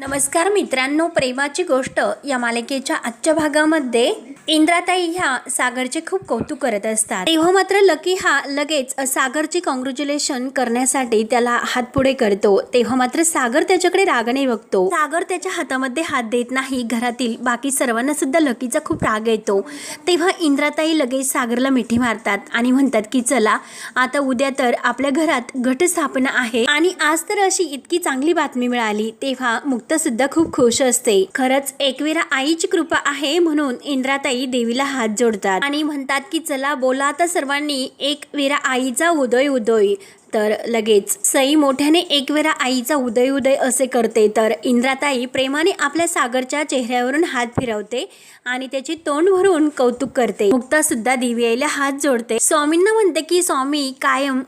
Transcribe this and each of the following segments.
नमस्कार मित्रांनो प्रेमाची गोष्ट या मालिकेच्या आजच्या भागामध्ये इंद्राताई ह्या सागरचे खूप कौतुक करत असतात. तेव्हा मात्र लकी हा लगेच सागरची कॉंग्रॅच्युलेशन करण्यासाठी त्याला हात पुढे करतो. तेव्हा मात्र सागर त्याच्याकडे रागाने बघतो. सागर त्याच्या हातामध्ये हात देत नाही. घरातील बाकी सर्वांना सुद्धा लकीचा खूप राग येतो. तेव्हा इंद्राताई लगेच सागरला मिठी मारतात आणि म्हणतात की चला आता उद्या तर आपल्या घरात घटस्थापना आहे. आणि आज तर अशी इतकी चांगली बातमी मिळाली. तेव्हा मुक्त सुद्धा खूप खुश असते. खरंच एकवीरा आईची कृपा आहे म्हणून इंद्राताई देवीला हात जोडतात. आणि म्हणतात की चला बोला आता सर्वांनी एकवीरा आईचा उदय उदय. तर लगेच सई मोठ्याने एक वेळा आईचा उदय उदय असे करते. तर इंद्राताई प्रेमाने आपल्या सागरच्या चेहऱ्यावरून हात फिरवते आणि त्याची तोंड भरून कौतुक करते. मुक्ता सुद्धा दिव्याईला हात जोडते. स्वामींना म्हणते की स्वामी कायम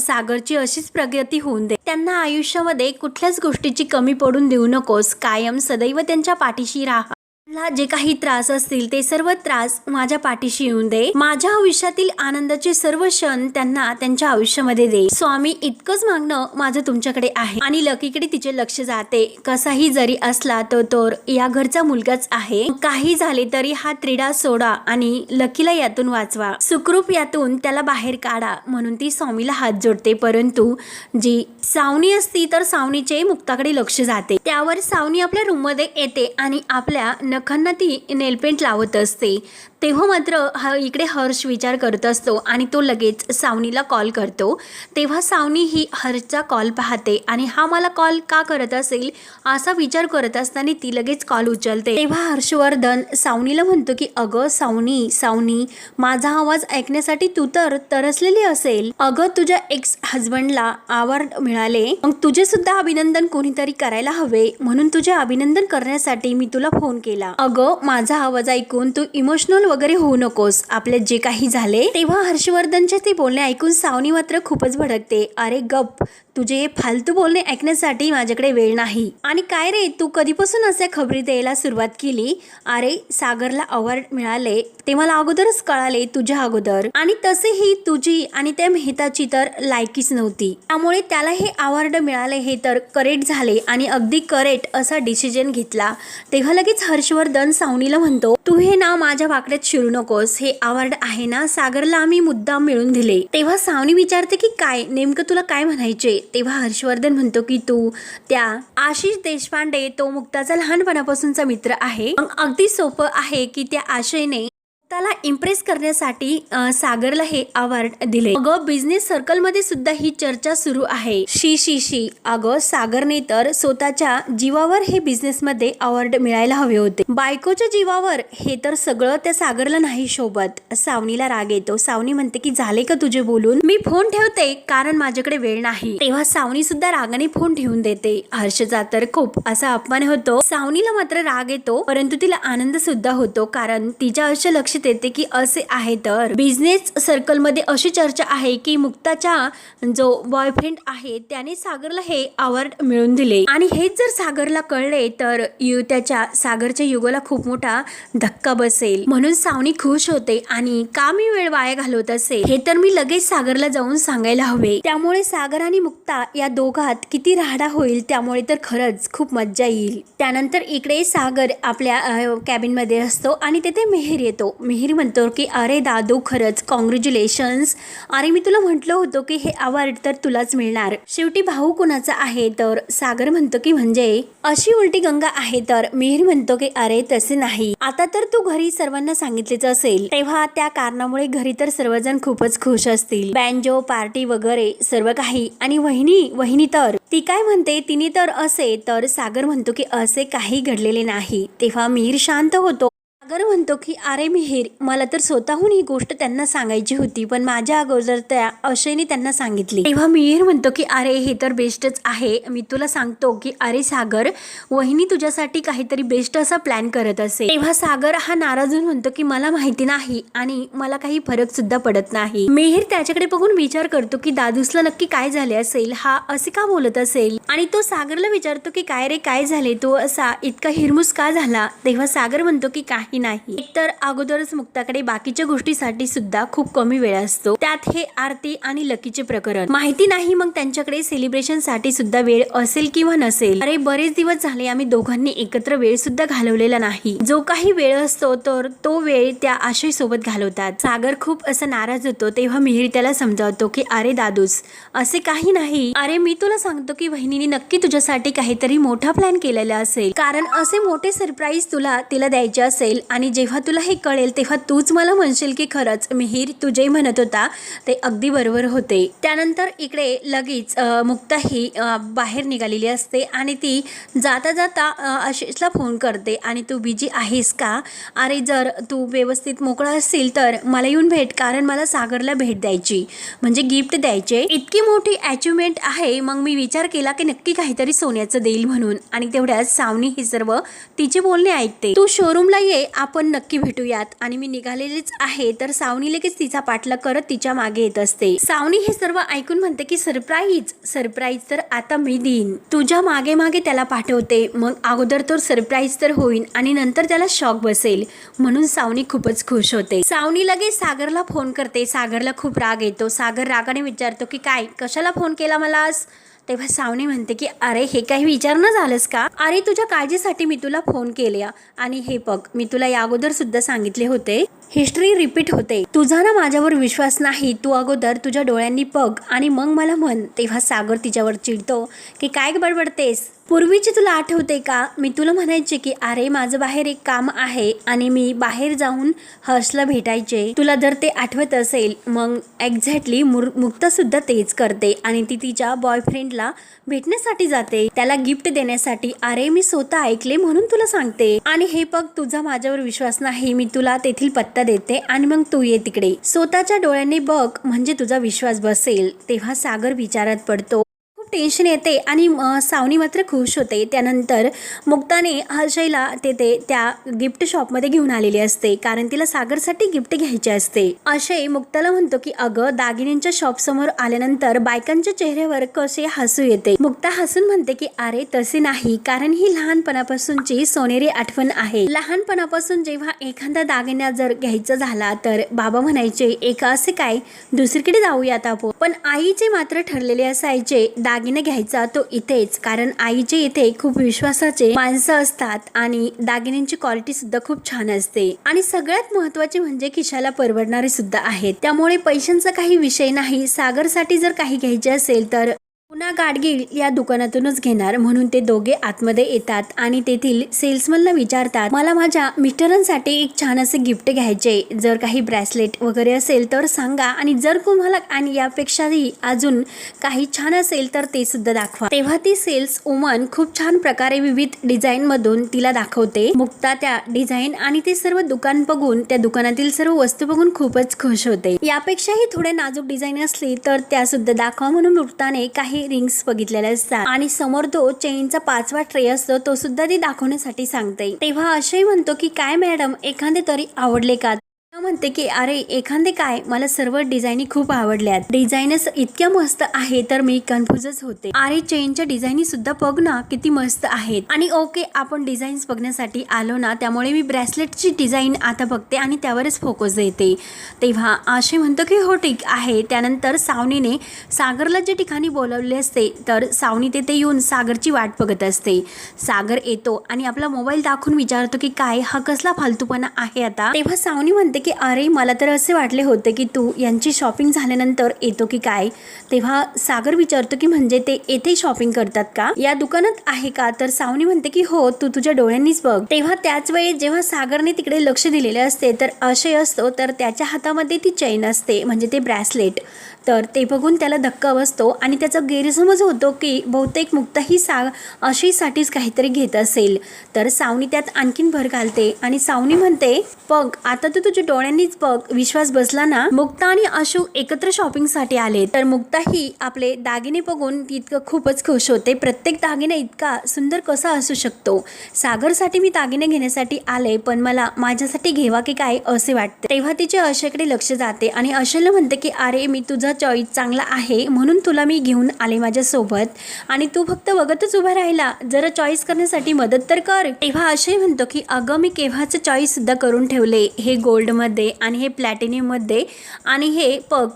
सागरची अशीच प्रगती होऊन दे. त्यांना आयुष्यामध्ये कुठल्याच गोष्टीची कमी पडून देऊ नकोस. कायम सदैव त्यांच्या पाठीशी राहा. मला जे काही त्रास असतील ते सर्व त्रास माझ्या पाठीशी येऊन दे. माझ्या आयुष्यातील आनंदाचे सर्व क्षण त्यांना त्यांच्या आयुष्यामध्ये दे. स्वामी इतकंच मागणं माझं तुमच्याकडे आहे. आणि लकीकडे तिचे लक्ष जाते. कसाही जरी असला तो तर या घरचा मुलगाच आहे. काही झाले तरी हा त्रिडा सोडा आणि लकीला यातून वाचवा. सुखरूप यातून त्याला बाहेर काढा म्हणून ती स्वामीला हात जोडते. परंतु जी सावनी असती तर सावनीचे मुक्ताकडे लक्ष जाते. त्यावर सावनी आपल्या रूममध्ये येते आणि आपल्या नखांना ती नेलपेंट लावत असते. तेव्हा मात्र हा इकडे हर्ष विचार करत असतो आणि तो लगेच सावनीला कॉल करतो. तेव्हा सावनी ही हर्षचा कॉल पाहते आणि हा मला कॉल का करत असेल असा विचार करत असताना ती लगेच कॉल उचलते. तेव्हा हर्षवर्धन सावनीला म्हणतो की अगं सावनी सावनी माझा आवाज ऐकण्यासाठी तू तर तरसलेली असेल. अगं तुझ्या एक्स हजबंडला अवॉर्ड मिळाले. मग तुझे सुद्धा अभिनंदन कोणीतरी करायला हवे. म्हणून तुझे अभिनंदन करण्यासाठी मी तुला फोन केला. अगं माझा आवाज ऐकून तू इमोशनल वगैरे होऊ नकोस. आपले जे काही झाले तेव्हा हर्षवर्धनचे ते बोलणे ऐकून सावनी मात्र खूपच भडकते. अरे गप. तुझे हे फालतू बोलणे ऐकण्यासाठी माझ्याकडे वेळ नाही. आणि काय रे तू कधीपासून असे खबरी द्यायला सुरुवात केली? अरे सागरला अवॉर्ड मिळाले ते मला अगोदरच कळाले तुझ्या अगोदर. आणि तसेही तुझी आणि त्या मेहताची तर लायकीच नव्हती. त्यामुळे त्याला हे अवॉर्ड मिळाले हे तर करेक्ट झाले आणि अगदी करेक्ट असा डिसिजन घेतला. तेव्हा लगेच हर्षवर्धन सावनीला म्हणतो तू हे ना माझ्या वाकड्यात शिरू नकोस. हे अवॉर्ड आहे ना सागरला आम्ही मुद्दाम मिळून दिले. तेव्हा सावनी विचारते की काय? नेमकं तुला काय म्हणायचे? तेव्हा हर्षवर्धन म्हणतो की तू त्या आशिष देशपांडे तो मुक्ताचा लहानपणापासूनचा मित्र आहे. मग अगदी सोपं आहे की त्या आशयने त्याला इम्प्रेस करण्यासाठी सागरला हे अवॉर्ड दिले. अगं बिझनेस सर्कलमध्ये सुद्धा ही चर्चा सुरू आहे. शी शी शी. अगं सागरने तर स्वतःच्या जीवावर हे बिझनेसमध्ये अवॉर्ड मिळायला हवे होते. बायकोच्या जीवावर हे तर सगळं त्या सागरला नाही शोभत. सावनीला राग येतो. सावनी म्हणते की झाले का तुझे बोलून? मी फोन ठेवते कारण माझ्याकडे वेळ नाही. तेव्हा सावनी सुद्धा रागाने फोन ठेवून देते. हर्षचा तर खूप असा अपमान होतो. सावनीला मात्र राग येतो परंतु तिला आनंद सुद्धा होतो कारण तिच्या हर्ष लक्ष लक्षात येते की असे आहे तर. बिझनेस सर्कलमध्ये अशी चर्चा आहे की मुक्ताच्या जो बॉयफ्रेंड आहे त्याने सागरला हे अवॉर्ड मिळवून दिले. आणि हेच जर सागरला कळले तर यु त्याच्या सागरच्या युगाला खूप मोठा धक्का बसेल. म्हणून सावनी खुश होते आणि का मी वेळ वाया घालवत असे? हे तर मी लगेच सागरला जाऊन सांगायला हवे. त्यामुळे सागर आणि मुक्ता या दोघात किती राहडा होईल त्यामुळे तर खरंच खूप मज्जा येईल. त्यानंतर इकडे सागर आपल्या कॅबिनमध्ये असतो आणि तेथे मेहर येतो. मिहिर म्हणतो की अरे दादू खरंच कॉंग्रॅच्युलेशन्स अरे मी तुला म्हटलं होतं की हे अवॉर्ड तर तुलाच मिळणार. शेवटी भाऊ कुणाचा आहे तर सागर म्हणतो की म्हणजे अशी उलटी गंगा आहे तर मिहिर म्हणतो की अरे तसे नाही. आता तर तू घरी सर्वांना सांगितलेच असेल. तेव्हा त्या कारणामुळे घरी तर सर्वजण खूपच खुश असतील. बँजो पार्टी वगैरे सर्व काही. आणि वहिनी वहिनी तर. ती काय म्हणते? तिने तर असे. तर सागर म्हणतो की असे काही घडलेले नाही. तेव्हा मिहिर शांत होतो. सागर म्हणतो की अरे मिहिर मला तर स्वतःहून ही गोष्ट त्यांना सांगायची होती पण माझ्या अगोदर त्या अशयने त्यांना सांगितली. तेव्हा मिहीर म्हणतो की अरे हे तर बेस्टच आहे. मी तुला सांगतो की अरे सागर वहिनी तुझ्यासाठी काहीतरी बेस्ट असा प्लॅन करत असे. तेव्हा सागर हा नाराज म्हणतो की मला माहिती नाही आणि मला काही फरक सुद्धा पडत नाही. मिहीर त्याच्याकडे बघून विचार करतो की दादूसला नक्की काय झाले असेल? हा असे का बोलत असेल? आणि तो सागरला विचारतो की काय रे काय झाले? तो असा इतका हिरमुस का झाला. तेव्हा सागर म्हणतो की काही की नाही. एकतर अगोदरच मुक्ताकडे बाकीच्या गोष्टीसाठी सुद्धा खूप कमी वेळ असतो. त्यात हे आरती आणि लकीचे प्रकरण. माहिती नाही मग त्यांच्याकडे सेलिब्रेशनसाठी सुद्धा वेळ असेल किंवा नसेल? अरे बरेच दिवस झाले आम्ही दोघांनी एकत्र वेळ सुद्धा घालवलेला नाही. जो काही वेळ असतो तर तो वेळ त्या आशय सोबत घालवतात. सागर खूप असं नाराज होतो तेव्हा मिहिर त्याला समजावतो की अरे दादूस असे काही नाही. अरे मी तुला सांगतो की बहिणीने नक्की तुझ्यासाठी काहीतरी मोठा प्लॅन केलेला असेल. कारण असे मोठे सरप्राईज तुला तिला द्यायचे असेल आणि जेव्हा तुला हे कळेल तेव्हा तूच मला म्हणशील की खरंच मिहीर तू जे म्हणत होता ते अगदी बरोबर होते. त्यानंतर इकडे लगेच मुक्ता ही बाहेर निघालेली असते आणि ती जाता जाता अ, आशिषला फोन करते. आणि तू बिजी आहेस का? अरे जर तू व्यवस्थित मोकळा असशील तर मला येऊन भेट कारण मला सागरला भेट द्यायची. म्हणजे गिफ्ट द्यायचे. इतकी मोठी अचिव्हमेंट आहे मग मी विचार केला की नक्की काहीतरी सोन्याचं देईल म्हणून. आणि तेवढ्याच सावनी हे सर्व तिचे बोलणे ऐकते. तू शोरूमला ये आपण नक्की भेटूयात. आणि मी निघालेलीच आहे तर सावनी लगेच तिचा पाठला करत तिच्यामागे येत असते. सावनी हे सर्व ऐकून म्हणते की सरप्राईज सरप्राईज तर आता मी देईन. तुझ्या मागे मागे त्याला पाठवते. मग अगोदर तो सरप्राईज तर होईल आणि नंतर त्याला शॉक बसेल. म्हणून सावनी खूपच खुश होते. सावनी लगेच सागरला फोन करते. सागरला खूप राग येतो. सागर रागाने विचारतो की काय कशाला फोन केला मला आज तेव्हा सावनी म्हणते की अरे हे काही विचारणं झालंस का? अरे तुझ्या काळजीसाठी मी तुला फोन केल्या. आणि हे बघ मी तुला या अगोदर सुद्धा सांगितले होते हिस्ट्री रिपीट होते. तुझा ना माझ्यावर विश्वास नाही. तू अगोदर तुझ्या डोळ्यांनी बघ आणि मग मला म्हण. तेव्हा सागर तिच्यावर चिडतो. की काय बडबडतेस? पूर्वीची तुला आठवते का? मी तुला म्हणायचे की अरे माझं बाहेर एक काम आहे आणि मी बाहेर जाऊन हर्षला भेटायचे. तुला जर ते आठवत असेल मग एक्झॅक्टली मुक्ता सुद्धा तेच करते आणि ती तिच्या बॉयफ्रेंडला भेटण्यासाठी जाते. त्याला गिफ्ट देण्यासाठी अरे मी स्वतः ऐकले म्हणून तुला सांगते. आणि हे बघ तुझा माझ्यावर विश्वास नाही. मी तुला तेथील पत्ता देते आणि मग तू ये तिकडे. स्वतःच्या डोळ्यांनी बघ म्हणजे तुझा विश्वास बसेल तेव्हा सागर विचारात पडतो. खूप टेन्शन येते आणि सावनी मात्र खुश होते. त्यानंतर मुक्ताने हर्षयला तेथे त्या गिफ्ट शॉपमध्ये घेऊन आलेली असते कारण तिला सागरसाठी गिफ्ट घ्यायचे असते. अशय मुक्ताला म्हणतो की अगं दागिन्यांच्या शॉप समोर आल्यानंतर बायकांच्या चेहऱ्यावर कसे हसू येते? मुक्ता हसून म्हणते की अरे तसे नाही कारण ही लहानपणापासूनची सोनेरी आठवण आहे. लहानपणापासून जेव्हा एखादा दागिना जर घ्यायचा झाला तर बाबा म्हणायचे एक असे काय? दुसरीकडे जाऊयात आपण. पण आईचे मात्र ठरलेले असायचे दागिने घ्यायचा तो इथेच. कारण आईचे इथे खूप विश्वासाचे माणसं असतात आणि दागिन्यांची क्वालिटी सुद्धा खूप छान असते. आणि सगळ्यात महत्त्वाचे म्हणजे खिशाला परवडणारे सुद्धा आहेत. त्यामुळे पैशांचा काही विषय नाही. सागरसाठी जर काही घ्यायचे असेल तर पुन्हा गाडगीळ या दुकानातूनच घेणार म्हणून ते दोघे आतमध्ये येतात आणि तेथील सेल्समनला विचारतात मला माझ्या मिस्टरांसाठी एक छान असे गिफ्ट घ्यायचे. जर काही ब्रेसलेट वगैरे असेल तर सांगा आणि जर तुम्हाला आणि यापेक्षाही अजून काही छान असेल तर ते सुद्धा दाखवा. तेव्हा ती सेल्स वुमन खूप छान प्रकारे विविध डिझाईन मधून तिला दाखवते. मुक्ता त्या डिझाईन आणि ते सर्व दुकान बघून त्या दुकानातील सर्व वस्तू बघून खूपच खुश होते. यापेक्षाही थोडे नाजूक डिझाईन असली तर त्या सुद्धा दाखवा म्हणून मुक्ताने काही रिंग्स बघितलेले असतात. आणि समोर तो चेनचा पाचवा ट्रे असतो तो सुद्धा ती दाखवण्यासाठी सांगते तेव्हा अशय म्हणतो की काय मॅडम एखादे तरी आवडले का? म्हणते की अरे एखादे काय? मला सर्व डिझाईनी खूप आवडल्यात. डिझाईनच इतक्या मस्त आहे तर मी कन्फ्युजच होते. अरे चेनच्या डिझाईनी सुद्धा बघ ना किती मस्त आहेत. आणि ओके आपण डिझाईन्स बघण्यासाठी आलो ना त्यामुळे मी ब्रेसलेटची डिझाईन आता बघते आणि त्यावरच फोकस देते. तेव्हा असे म्हणतो की हो ठीक आहे. त्यानंतर सावनीने सागरला जे ठिकाणी बोलवले असते तर सावनी तेथे येऊन सागरची वाट बघत असते. सागर येतो आणि आपला मोबाईल दाखवून विचारतो की काय? हा कसला फालतूपणा आहे आता? तेव्हा सावनी म्हणते की अरे मला तर असे वाटले होते की तू यांची शॉपिंग झाल्यानंतर येतो की काय? तेव्हा सागर विचारतो की म्हणजे ते येथे शॉपिंग करतात का? या दुकानात आहे का? तर सावनी म्हणते की हो तू तुझ्या डोळ्यांनीच बघ. तेव्हा त्याच वेळी जेव्हा सागरने तिकडे लक्ष दिलेले असते तर अशय असतो तर त्याच्या हातामध्ये ती चैन असते म्हणजे ते ब्रॅसलेट. तर ते बघून त्याला धक्का बसतो आणि त्याचा गैरसमज होतो की बहुतेक मुक्ता ही सा अशीसाठीच काहीतरी घेत असेल. तर सावनी त्यात आणखीन भर घालते आणि सावनी म्हणते बघ आता तू तुझ्या डोळ्यांनीच बघ विश्वास बसला ना? मुक्ता आणि अशू एकत्र शॉपिंगसाठी आले तर मुक्ता ही आपले दागिने बघून इतकं खूपच खुश होते. प्रत्येक दागिने इतका सुंदर कसा असू शकतो? सागरसाठी मी दागिने घेण्यासाठी आले पण मला माझ्यासाठी घेवा की काय असे वाटते. तेव्हा तिचे अशाकडे लक्ष जाते आणि अशयला म्हणते की अरे मी तुझा चॉईस चांगला आहे म्हणून तुला मी घेऊन आले माझ्यासोबत. आणि तू फक्त बघतच उभा राहिला. जरा चॉईस करण्यासाठी मदत तर कर. तेव्हा अशय म्हणतो की अगं मी केव्हाचं चॉईस सुद्धा करून ठेवले. हे गोल्डमध्ये आणि हे प्लॅटिनियममध्ये आणि हे पग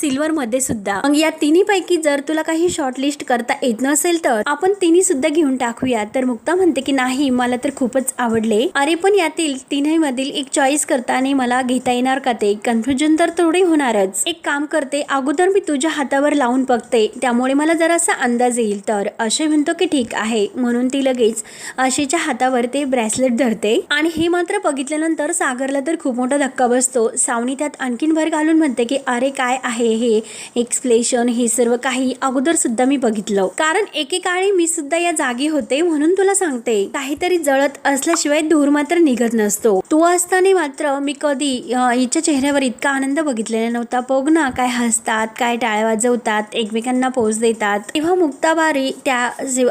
सिल्वरमध्ये सुद्धा. मग या तिन्ही पैकी जर तुला काही शॉर्टलिस्ट करता येत नसेल तर आपण तिन्ही सुद्धा घेऊन टाकूया. तर मुक्ता म्हणते की नाही मला तर खूपच आवडले. अरे पण यातील तिन्ही मधील एक चॉईस करताना मला घेता येणार का ते? कन्फ्युजन तर थोडे होणारच. एक काम करते अगोदर मी तुझ्या हातावर लावून बघते. त्यामुळे मला जरासा अंदाज येईल. तर असे म्हणतो की ठीक आहे. म्हणून ती लगेच आशेच्या हातावर ते ब्रेसलेट धरते. आणि हे मात्र बघितल्यानंतर सागरला तर खूप मोठा धक्का बसतो. सावनी त्यात आणखीन भर घालून म्हणते की अरे काय आहे? हे एक्सप्लेशन हे सर्व काही अगोदर सुद्धा मी बघितलं. कारण एकेकाळी मी सुद्धा या जागी होते म्हणून तुला सांगते. काहीतरी जळत असल्याशिवाय धूर मात्र निघत नसतो. तू असताना मात्र मी कधी हिच्या चेहऱ्यावर इतका आनंद बघितलेला नव्हता. बघ ना काय हसतात काय टाळ्या वाजवतात एकमेकांना पोच देतात. तेव्हा मुक्ताबारी त्या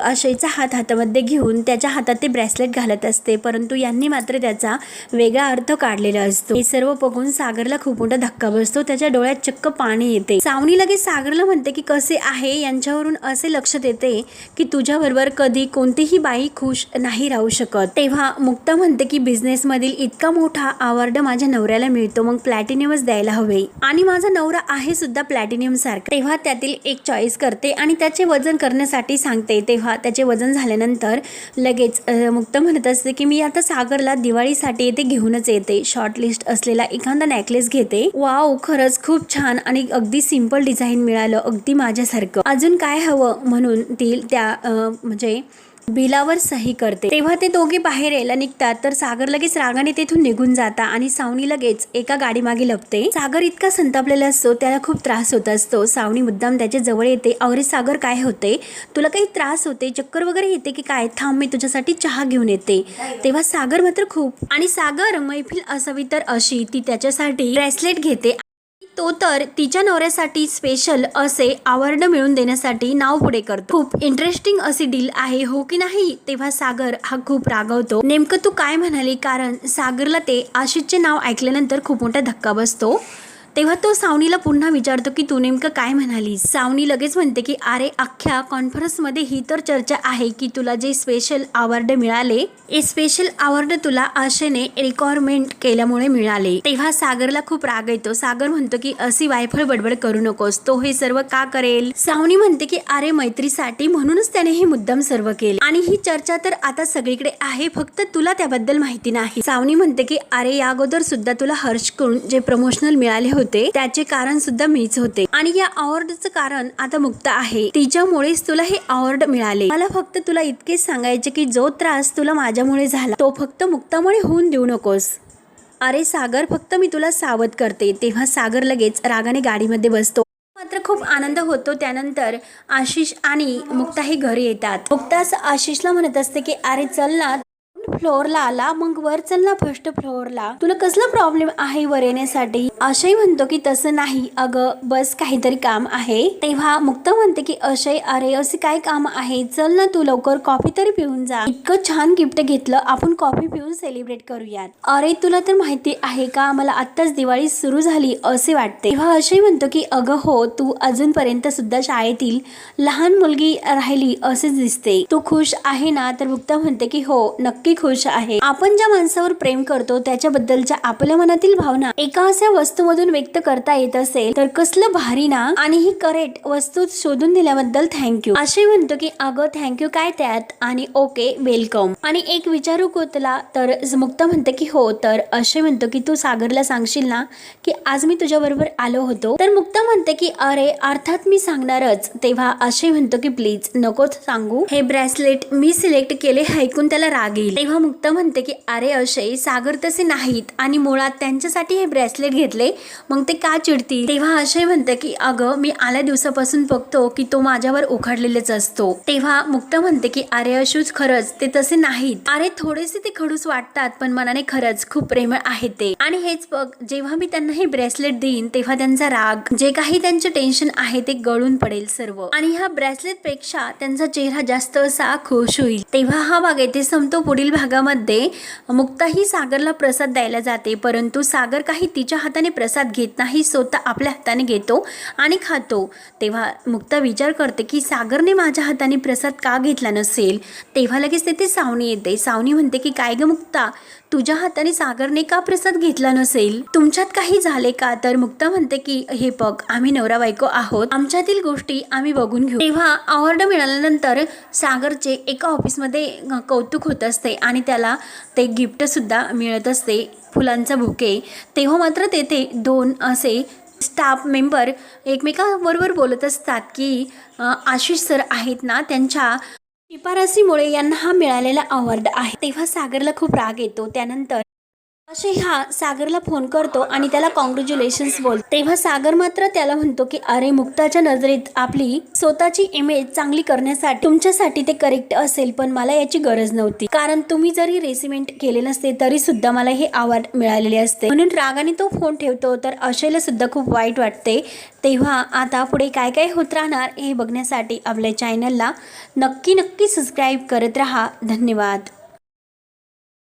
अशयचा हात हातामध्ये घेऊन त्याच्या हातात ते ब्रेसलेट घालत असते. परंतु यांनी मात्र त्याचा वेगळा अर्थ काढलेला असतो. हे सर्व बघून सागरला खूप मोठा धक्का बसतो. त्याच्या डोळ्यात चक्क पाणी येते. सावनी लगेच सागरला म्हणते की कसे आहे? यांच्यावरून असे लक्षात येते की तुझ्याबरोबर कधी कोणतीही बाई खुश नाही राहू शकत. तेव्हा मुक्ता म्हणते की बिझनेसमधील इतका मोठा अवॉर्ड माझ्या नवऱ्याला मिळतो. मग प्लॅटिनियमच द्यायला हवे. आणि माझा नवरा आहे सुद्धा प्लॅटिनियम सारखा. तेव्हा त्यातील एक चॉईस करते आणि त्याचे वजन करण्यासाठी सांगते. तेव्हा त्याचे वजन झाल्यानंतर लगेच मुक्त म्हणत असते की मी आता सागरला दिवाळीसाठी येथे घेऊनच येते. शॉर्टलिस्ट असलेला एखादा नेकलेस घेते. वाव खरंच खूप छान. आणि अगदी सिंपल डिझाईन मिळालं अगदी माझ्यासारखं. अजून काय हवं म्हणून ती त्या म्हणजे बिलावर सही करते. तेव्हा ते दोघे बाहेर यायला निघतात तर सागर लगेच रागाने तेथून निघून जाता आणि सावनी लगेच एका गाडी मागे लपते. सागर इतका संतापलेला असतो त्याला खूप त्रास होत असतो. सावनी मुद्दाम त्याच्याजवळ येते अरे सागर काय होते तुला काही त्रास होते चक्कर वगैरे येते की काय? थांब मी तुझ्यासाठी चहा घेऊन येते. तेव्हा सागर मात्र खूप आणि सागर मैफिल असावी तर अशी ती त्याच्यासाठी ब्रेसलेट घेते. तो तर तिच्या नवऱ्यासाठी स्पेशल असे आवर्ण मिळवून देण्यासाठी नाव पुढे करतो. खूप इंटरेस्टिंग अशी डील आहे हो की नाही? तेव्हा सागर हा खूप रागवतो. नेमकं तू काय म्हणाली? कारण सागरला ते आशिषचे नाव ऐकल्यानंतर खूप मोठा धक्का बसतो. तेव्हा तो सावनीला पुन्हा विचारतो की तू नेमकं काय म्हणाली सावनी लगेच म्हणते की अरे अख्ख्या कॉन्फरन्समध्ये ही तर चर्चा आहे की तुला जे स्पेशल अवॉर्ड मिळाले हे स्पेशल अवॉर्ड तुला आशेने रिक्वायरमेंट केल्यामुळे मिळाले. तेव्हा सागरला खूप राग येतो. सागर म्हणतो की अशी वायफळ बडबड करू नकोस. तो हे सर्व का करेल? सावनी म्हणते की अरे मैत्रीसाठी. म्हणूनच त्याने हे मुद्दाम सर्व केले. आणि ही चर्चा तर आता सगळीकडे आहे फक्त तुला त्याबद्दल माहिती नाही. सावनी म्हणते की अरे या अगोदर सुद्धा तुला हर्ष करून जे प्रमोशनल मिळाले होते त्याचे कारण सुद्धा मीच होते. आणि या अवॉर्डचं कारण आता मुक्त आहे. तिच्यामुळेच तुला हे अवॉर्ड मिळाले. मला फक्त तुला इतकेच सांगायचे की जो त्रास तुला माझ्यामुळे झाला तो फक्त मुक्तामुळे होऊन देऊ नकोस. अरे सागर फक्त मी तुला सावध करते. तेव्हा सागर लगेच रागाने गाडीमध्ये बसतो. मात्र खूप आनंद होतो त्यानंतर आशिष आणि मुक्ता हे घरी येतात. मुक्ता असं आशिषला म्हणत असते की अरे चल ना फ्लोअरला आला मग वर चल ना फर्स्ट फ्लोअरला. तुला कसला प्रॉब्लेम आहे वर येण्यासाठी? अशय म्हणतो की तसं नाही. अगं बस काहीतरी काम आहे. तेव्हा मुक्त म्हणते की अशय अरे असे काय काम आहे? चल ना तू लवकर कॉफी तरी पिऊन जा. इतकं छान गिफ्ट घेतलं आपण कॉफी पिऊन सेलिब्रेट करूयात. अरे तुला तर माहिती आहे का मला आत्ताच दिवाळी सुरू झाली असे वाटते. तेव्हा अशय म्हणतो की अगं हो तू अजूनपर्यंत सुद्धा शाळेतील लहान मुलगी राहिली असेच दिसते. तू खुश आहे ना? तर मुक्ता म्हणते की हो नक्की खुश आहे. आपण ज्या माणसावर प्रेम करतो त्याच्याबद्दलच्या आपल्या मनातील भावना एका अशा वस्तूमधून व्यक्त करता येत असेल तर कसलं भारी ना? आणि ही करेक्ट वस्तू शोधून दिल्याबद्दल थँक्यू असे म्हणतो की अगं थँक्यू काय त्यात? आणि ओके वेलकम आणि एक विचारू कोतला तर मुक्ता म्हणते की हो तर असे म्हणतो की तू सागरला सांगशील ना की आज मी तुझ्या बरोबर आलो होतो. तर मुक्ता म्हणते की अरे अर्थात मी सांगणारच. तेव्हा असे म्हणतो की प्लीज नकोच सांगू. हे ब्रेसलेट मी सिलेक्ट केले ऐकून त्याला राग येईल. तेव्हा मुक्त म्हणते की अरे अशय सागर तसे नाहीत आणि मुळात त्यांच्यासाठी हे ब्रेसलेट घेतले मग ते का चिडतील? तेव्हा अशय म्हणते की अगं मी आल्या दिवसापासून बघतो की तो माझ्यावर उखडलेलेच असतो. तेव्हा मुक्त म्हणते की अरे अशूच खरंच ते तसे नाहीत. अरे थोडेसे ते खडूस वाटतात पण मनाने खरंच खूप प्रेमळ आहे ते. आणि हेच बघ जेव्हा मी त्यांना हे ब्रेसलेट देईन तेव्हा त्यांचा राग जे काही त्यांचे टेन्शन आहे ते गळून पडेल सर्व. आणि ह्या ब्रेसलेटपेक्षा त्यांचा चेहरा जास्त असा खुश होईल. तेव्हा हा भाग येथे संपतो पुढील भागामध्ये मुक्ताही सागरला प्रसाद द्यायला जाते परंतु सागर काही तिच्या हाताने प्रसाद घेत नाही स्वतः आपल्या हाताने घेतो आणि खातो. तेव्हा मुक्ता विचार करते की सागरने माझ्या हाताने प्रसाद का घेतला नसेल? तेव्हा लगेच तेथे सावनी येते. सावनी म्हणते की काय ग मुक्ता? तुझ्या हाताने सागरने का प्रसाद घेतला नसेल? तुमच्यात काही झाले का? तर मुक्ता म्हणते की हे बघ आम्ही नवरा बायको आहोत. आमच्यातील गोष्टी आम्ही बघून घेऊ. तेव्हा अवॉर्ड मिळाल्यानंतर सागरचे एका ऑफिसमध्ये कौतुक होत असते आणि त्याला ते गिफ्ट सुद्धा मिळत असते फुलांचा बुके तेव्हा मात्र तेथे दोन असे स्टाफ मेंबर एकमेकांबरोबर बोलत असतात की आशिष सर आहेत ना? त्यांच्या शिफारसीमुळे यांना हा मिळालेला अवॉर्ड आहे. तेव्हा सागरला खूप राग येतो. त्यानंतर असे हा सागरला फोन करतो आणि त्याला कॉंग्रॅच्युलेशन्स बोल तेव्हा सागर मात्र त्याला म्हणतो की अरे मुक्ताच्या नजरेत आपली स्वतःची इमेज चांगली करण्यासाठी तुमच्यासाठी ते करेक्ट असेल पण मला याची गरज नव्हती. कारण तुम्ही जरी रेसिमेंट केले नसते तरी सुद्धा मला हे अवॉर्ड मिळालेले असते. म्हणून रागाने तो फोन ठेवतो तर अशयला सुद्धा खूप वाईट वाटते. तेव्हा आता पुढे काय काय होत राहणार हे बघण्यासाठी आपल्या चॅनलला नक्की नक्की सबस्क्राईब करत राहा. धन्यवाद.